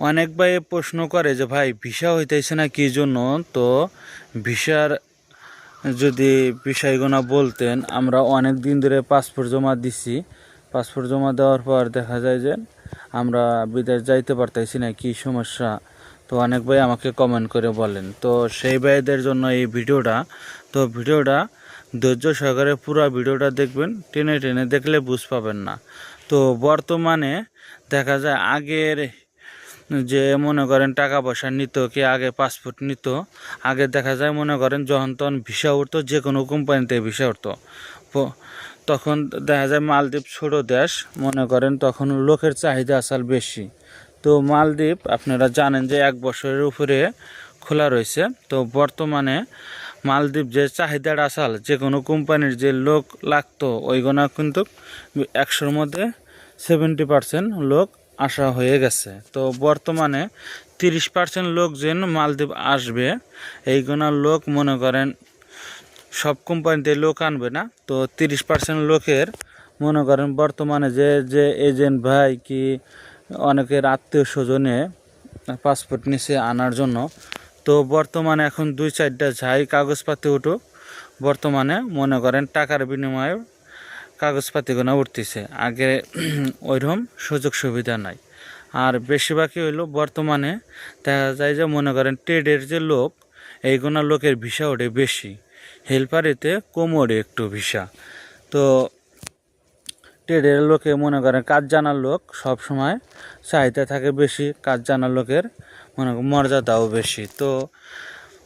অনেক ভাই প্রশ্ন করে যে, ভাই, ভিসা হইতেছে না কি জন্য? তো ভিসার যদি বিষয়গুলো বলতেন, আমরা অনেক দিন ধরে পাসপোর্ট জমা দিছি। পাসপোর্ট জমা দেওয়ার পর দেখা যায় যে, আমরা বিদেশ যাইতে পারতেছি না, কি সমস্যা? তো অনেক ভাই আমাকে কমেন্ট করে বলেন। তো সেই ভাইদের জন্য এই ভিডিওটা, তো ভিডিওটা ধৈর্য সহকারে পুরো ভিডিওটা দেখবেন, টেনে টেনে দেখলে বুঝ পাবেন না। তো বর্তমানে দেখা যায় আগের যে মনে করেন টাকা পয়সা নিত, কি আগে পাসপোর্ট নিত, আগে দেখা যায় মনে করেন যখন তখন ভিসা উঠতো, যে কোনো কোম্পানিতে ভিসা উঠতো। তখন দেখা যায় মালদ্বীপ ছোট দেশ, মনে করেন তখন লোকের চাহিদা আসাল বেশি। তো মালদ্বীপ আপনারা জানেন যে এক বছরের উপরে খোলা রয়েছে। তো বর্তমানে মালদ্বীপ যে চাহিদাটা আসাল, যে কোনো কোম্পানির যে লোক লাগতো ওইগুলো কিন্তু একশোর মধ্যে সেভেন্টি পার্সেন্ট লোক আসা হয়ে গেছে। তো বর্তমানে তিরিশ পার্সেন্ট লোক যেন মালদ্বীপ আসবে এইগুলা লোক মনে করেন সব কোম্পানিতে লোক আনবে না, তো তিরিশ পার্সেন্ট লোকের মনে করেন বর্তমানে যে যে এজেন্ট ভাই কি অনেকের আত্মীয় স্বজনে পাসপোর্ট নিচে আনার জন্য, তো বর্তমানে এখন দুই চারটা যাই কাগজপাতি উঠুক, বর্তমানে মনে করেন টাকার বিনিময়ে কাগজপাতিগুলো উঠতেছে। আগে ওইরকম সুযোগ সুবিধা নাই। আর বেশিরভাগই হইল বর্তমানে দেখা যায় যে মনে করেন ট্রেডের যে লোক, এইগুলো লোকের ভিসা ওঠে বেশি। হেল্পারেতে কম ওঠে একটু ভিসা। তো ট্রেডের লোকে মনে করেন কাজ জানার লোক সব সময় চাহিদা থাকে বেশি, কাজ জানার লোকের মনে মর্যাদাও বেশি। তো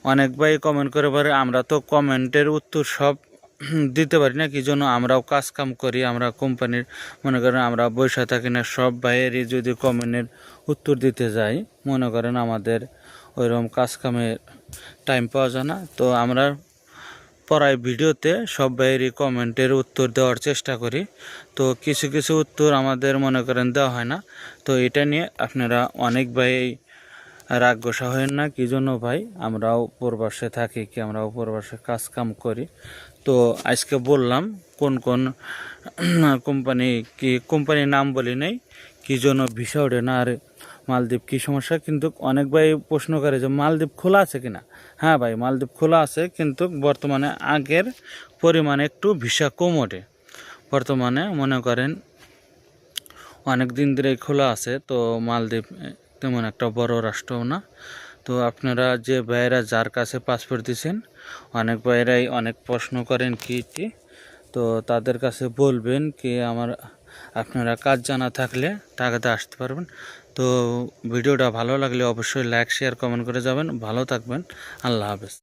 অনেক ভাই কমেন্ট করে পারে আমরা তো কমেন্টের উত্তর সব দিতে পারি না, কি জন্য আমরাও কাজ কাম করি, আমরা কোম্পানির, মনে করেন আমরা বসে থাকি না, সব ভাইয়েরই যদি কমেন্টের উত্তর দিতে যাই, মনে করেন আমাদের ওইরকম কাজ কামের টাইম পাওয়া যায় না, তো আমরা পড়ায় ভিডিওতে, সব ভাইয়েরই কমেন্টের উত্তর দেওয়ার চেষ্টা করি, তো কিছু কিছু উত্তর আমাদের মনে করেন দেওয়া হয় না, তো এটা নিয়ে আপনারা অনেক ভাই রাগ গোসা হয়েন না, কি জন্য ভাই? আমরাও প্রবাসে থাকি কি আমরাও প্রবাসে কাজ কাম করি। তো আজকে বললাম কোন কোন কোম্পানি কি কোম্পানির নাম বলি নাই, কি জন্য ভিসা ওঠে না আর মালদ্বীপ কী সমস্যা? কিন্তু অনেক ভাই প্রশ্ন করে যে মালদ্বীপ খোলা আছে কিনা হ্যাঁ ভাই, মালদ্বীপ খোলা আছে, কিন্তু বর্তমানে আগের পরিমাণে একটু ভিসা কম ওঠে। বর্তমানে মনে করেন অনেক দিন ধরেই খোলা আছে, তো মালদ্বীপ তেমন একটা বড় রাষ্ট্রও না। তো আপনারা যে ভাইয়েরা যার কাছে পাসপোর্ট দিয়েছেন অনেক ভাইয়েরাই অনেক প্রশ্ন করেন কি কি, তো তাদের কাছে বলবেন কি আমার, আপনারা কাজ জানা থাকলে টাকাতে আসতে পারবেন। তো ভিডিওটা ভালো লাগলে অবশ্যই লাইক শেয়ার কমেন্ট করে যাবেন। ভালো থাকবেন। আল্লাহ হাফেজ।